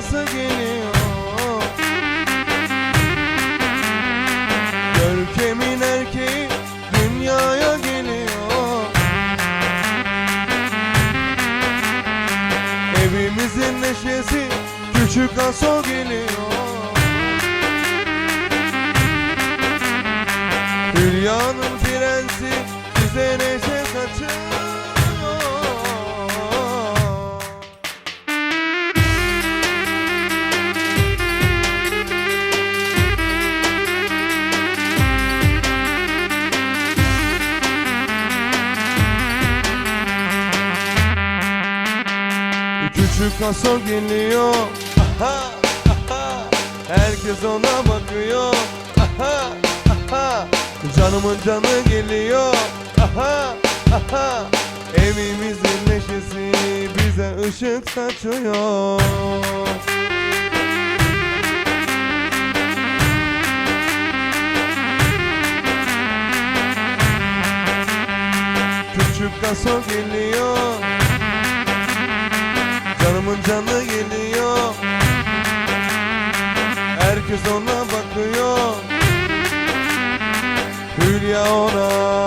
nasıl geliyor? Görkemin erkeği dünyaya geliyor. Evimizin neşesi küçük aso geliyor. Hülyanın prensi bize neşe Küçük aso geliyor Aha, aha. Herkes ona bakıyor Aha, aha. Canımın canı geliyor Aha, aha. Evimizin neşesi bize ışık saçıyor Küçük gaso geliyor Herkes ona bakıyor. Hülya ona